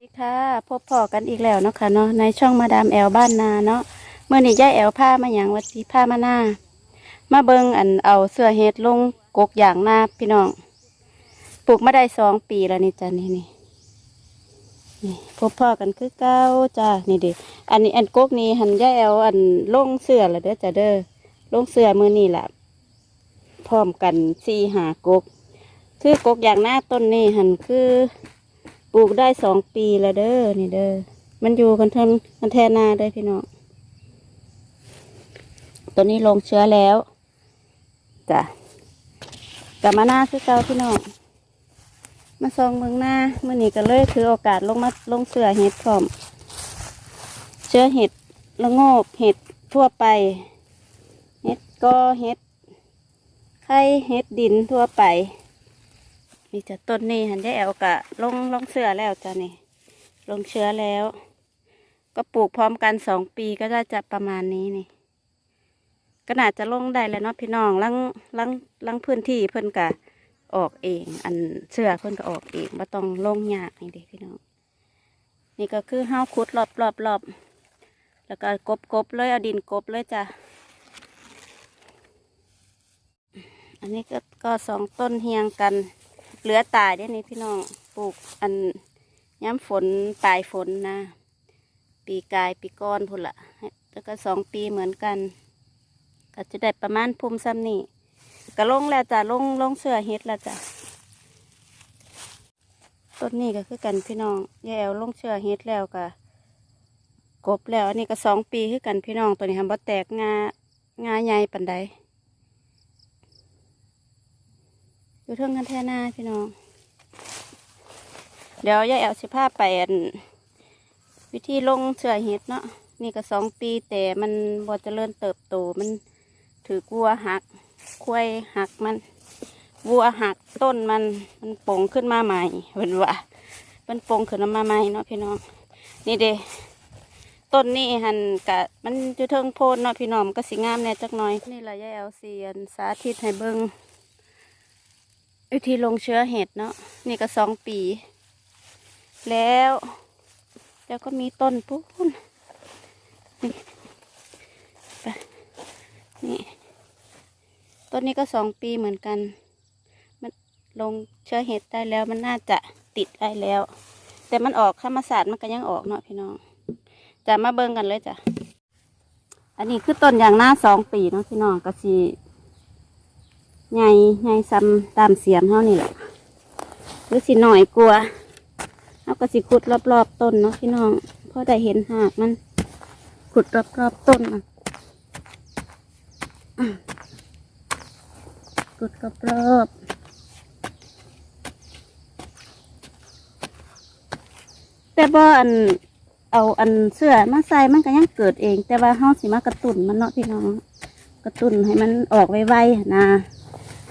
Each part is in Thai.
สวัสดีค่ะพบพอกันอีกแล้วเนาะค่ะเนาะในช่องมาดามแอลบ้านนาเนาะเมื่อนี้ย่าแอลผ้ามาอย่างวัดสีผ้ามาหน้า มาเบิงอันเอาเสื้อเฮ็ดลงกกอย่างหน้าพี่น้องปลูกมาได้สองปีแล้วนี่จ้ะนี่นี่นี่พบพ่อกันคือเก้าจ้านี่เด็อันนี้อันกกนี้หันย่าแอลอันลงเสื้อล้วเด้อจ้ะเด้อลงเสื้อมือนี่แหละพร้อมกันสี่หากกคือกกอย่างหน้าต้นนี่หันคือ ปลูกได้สองปีแล้วเด้อนี่เด้อมันอยู่กันเทนกันแทนนาเด้อพี่น้องตัวนี้ลงเชื้อแล้วจ้ะกลับมาหน้าคือเก่าพี่น้องมาซองเมืองหน้าเมื่อนี้ก็เลยถือโอกาสลงมาลงเสือเห็ดพร้อมเชื้อเห็ดละโงกเห็ดทั่วไป เห็ดก็เห็ดไข่เห็ดดินทั่วไป นี่จะต้นนี้หันได้แอลกะลงลงเสือแล้วจ้ะนี่ ลงเชื้อแล้ว ก็ปลูกพร้อมกันสองปีก็จะจะประมาณนี้นี่ ก็น่าจะลงได้แล้วเนาะพี่น้องลังลังลังพื้นที่เพิ่นกะออกเอง อันเสื้อเพิ่นก็ออกเองไม่ต้องลงยากนี่เด็พี่น้อง นี่ก็คือห้าวคุดรอบรอบรอบแล้วก็กบกบเลยเอาดินกบเลยจ้ะ อันนี้ก็ก็สองต้นเฮียงกัน เหลือตายได้นี่พี่น้องปลูกอันย้ำฝนปลายฝนนะ ปีกายปีก้อนพุ่นละแล้วก็สองปีเหมือนกัน ก็จะได้ประมาณภูมิซ้ำนี่ก็ลงแล้วจ้ะลงลงเสื้อเฮ็ดแล้วจ้ะต้นนี้ก็คือกันพี่น้องแย่ลงเสื้อเฮ็ดแล้วก็กบแล้วอันนี้ก็สองปีคือกันพี่น้องตัวนี้ทำบ่แตกงางาใหญ่ปันใด อยู่เทิงกันแท่หน้าพี่น้อง เดี๋ยวยายแอลสิพาไปวิธีลงเสือเห็ดเนาะนี่ก็สองปีแต่มันบ่เจริญเติบโตมันถือกัวหักควายหักมัน วัวหักต้นมันมันโป่งขึ้นมาใหม่เป็นว่ามันโป่งขึ้นมาใหม่เนาะพี่น้อง นี่เด้ต้นนี้หันกะมันอยู่เทิงโพนเนาะพี่น้องก็สิงามแน่จักหน่อย นี่แหละยายแอลเซียนสาธิตให้เบิ่ง วิธีลงเชื้อเห็ดเนาะนี่ก็สองปี แล้ว แล้วก็มีต้นปุ้นนี่ไปนี่ต้นนี้ก็สองปีเหมือนกัน มันลงเชื้อเห็ดได้แล้วมันน่าจะติดได้แล้ว แต่มันออกธรรมศาสตร์มันก็ยังออกเนาะพี่น้องจะมาเบิ่งกันเลยจ้ะอันนี้คือต้นอย่างหน้าสองปีเนาะพี่น้องก็สี ใหญ่ใหญ่ซ้ำตามเสียมเท่านี่แหละหรือสิหน่อยกลัวเอาก็สิขุดรอบๆต้นเนาะพี่น้องเพราะได้เห็นหากมันขุดรอบๆต้นอะขุดรอบๆแต่บ่อันเอาอันเสื้อมาใส่มันก็ยังเกิดเอง แต่ว่าเฮาสิมากระตุ้นมันเนาะพี่น้อง กระตุ้นให้มันออกไวๆนะ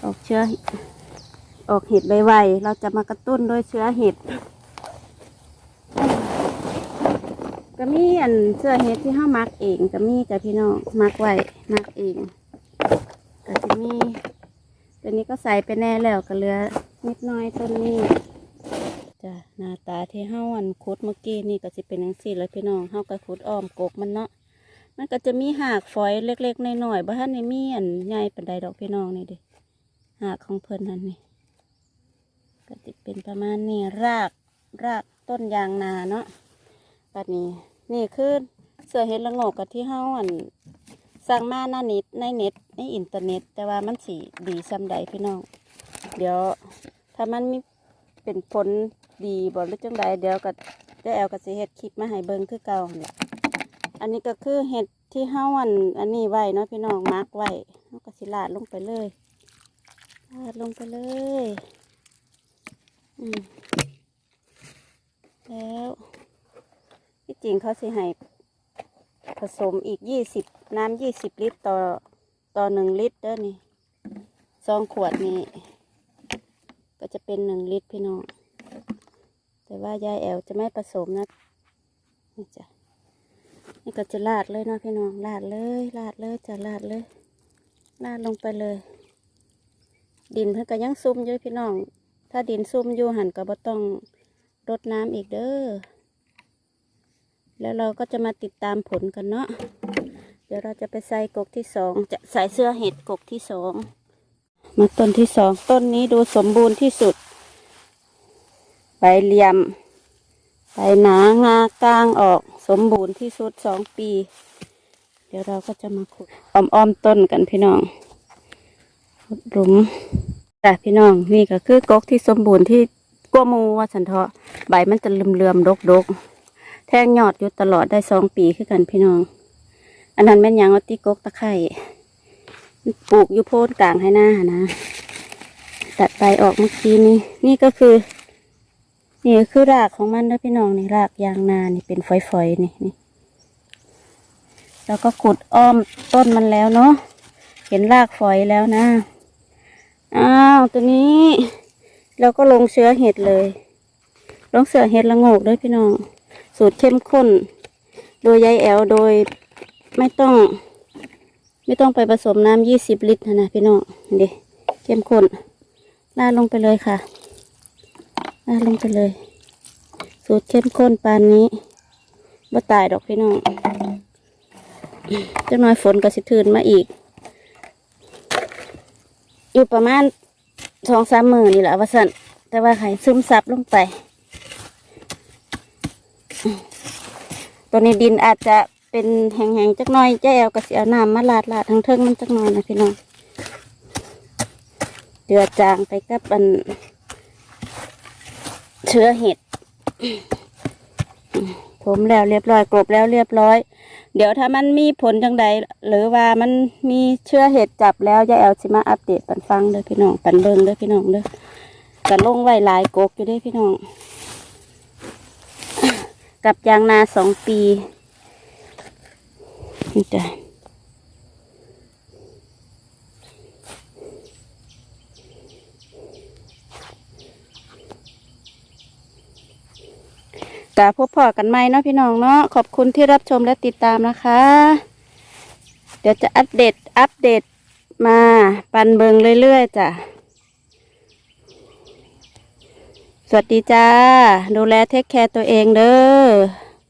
ออกเชื้อ ออกเห็ดใบไวเราจะมากระตุ้นด้วยเชื้อเห็ด ก็มีอันเชื้อเห็ดที่ห้ามักเองก็มีจ้ะพี่น้องมักไว้มักเองก็จะมีตัวนี้ก็ใส่ไปแน่แล้วก็เหลือนิดหน้อยต้นนี้จ้ะหน้าตาที่ห้าอันคุดเมื่อกี้นี่ก็จะเป็นอย่างสี่แล้วพี่น้องห้าก็คุดอ้อมกกมันเนาะมันก็จะมีหากฝอยเล็กๆน้อยๆบ่ท่านในมีอันใหญ่ปานใดดอกพี่น้องนี่เดิ หากของเพิ่นนั่นนี่ก็จะเป็นประมาณนี้รากรากต้นยางนาเนาะบัดนี้นี่คือเสือเห็ดละโงกกับที่เฮาอันสั่งมาหน้าเน็ตในเน็ตในอินเทอร์เน็ต แต่ว่ามันสีดีซ้ำใดพี่น้อง เดี๋ยวถ้ามันมีเป็นผลดีบ่หรือจังใดเดี๋ยวก็เดี๋ยวแอลก็สิเฮ็ดคลิปมาให้เบิ่งคือเก่าหั่นล่ะอันนี้ก็คือเห็ดที่ห้าวันอันนี้ไว้เนาะพี่น้องมาร์กไว้เราก็สิลาดลงไปเลย ลาดลงไปเลยอืมแล้วที่จริงเขาสิให้ผสมอีกยี่สิบน้ำยี่สิบลิตรต่อต่อหนึ่งลิตรเด้อนี่ซองขวดนี่ก็จะเป็นหนึ่งลิตรพี่น้องแต่ว่ายายแอลจะไม่ผสมนะนี่จ้ะนี่ก็จะลาดเลยนะพี่น้องลาดเลยลาดเลยจะลาดเลยลาดลงไปเลย ดินเพื่อก็ยังซุ่มอยู่พี่น้อง ถ้าดินซุ่มอยู่หันก็บ่ต้องรดน้ำอีกเด้อ แล้วเราก็จะมาติดตามผลกันเนาะ เดี๋ยวเราจะไปใส่กกที่สอง จะใส่เสื้อเห็ดกกที่สอง มาต้นที่สอง ต้นนี้ดูสมบูรณ์ที่สุด ใบเหลี่ยม ใบหนางากลางออก สมบูรณ์ที่สุดสองปี เดี๋ยวเราก็จะมาขุดอ้อมๆต้นกันพี่น้อง ขุดหลุมแต่พี่น้องนี่ก็คือกกที่สมบูรณ์ที่กัวมูว่าสันเถาะใบมันจะเลื่อมๆดกๆ แทงยอดอยู่ตลอดได้สองปีคือกันพี่น้อง อันนั้นแม่นยังว่าตีกกตะไคร่ปลูกอยู่โพนกลางให้หน้านะตัดใบออกเมื่อกี้นี้นี่ก็คือ นี่คือรากของมันนะพี่น้องนี่รากยางนานี่เป็นฝอยๆนี่นี่แล้วก็ขุดอ้อมต้นมันแล้วเนาะเห็นรากฝอยแล้วนะ อ้าวตัวนี้เราก็ลงเชื้อเห็ดเลย ลงเสือเห็ดละโงกด้วยพี่น้อง สูตรเข้มข้น โดยยายแอลโดยไม่ต้อง ไม่ต้องไปผสมน้ำยี่สิบลิตรนะนะพี่น้องนี่เข้มข้นลาดลงไปเลยค่ะลาดลงไปเลย สูตรเข้มข้นปานนี้บ่ตายดอกพี่น้องจักหน่อยฝนก็สิทืนมาอีก อยู่ประมาณสองสามหมือนี่แหละว่าสันแต่ว่าให้ซึมซับลงไป ตัวนี้ดินอาจจะเป็นแห้งๆจักหน่อยเจ้าแอลก็สิเอาน้ำมาลาดลาดทั้งเทิงมันจักหน่อยนะพี่น้องเดือดจางไปกับอันเชื้อเห็ด มแล้วเรียบร้อยกลบแล้วเรียบร้อย เดี๋ยวถ้ามันมีผลจังใดหรือว่ามันมีเชื้อเห็ดจับแล้วยายแอลสิมาอัปเดตปันฟังเด้อพี่น้องปันเบิงเด้อพี่น้องเด้อกันลงไว้หลายกกอยู่เด้อพี่น้อง กับยางนาสองปีนี่จ้ะ กะพบพอกันไหมเนาะพี่น้องเนาะขอบคุณที่รับชมและติดตามนะคะ เดี๋ยวจะอัปเดตอัปเดตมาปันเบิงเรื่อยๆจ้ะสวัสดีจ้า ดูแลเทคแคร์ตัวเองเด้อ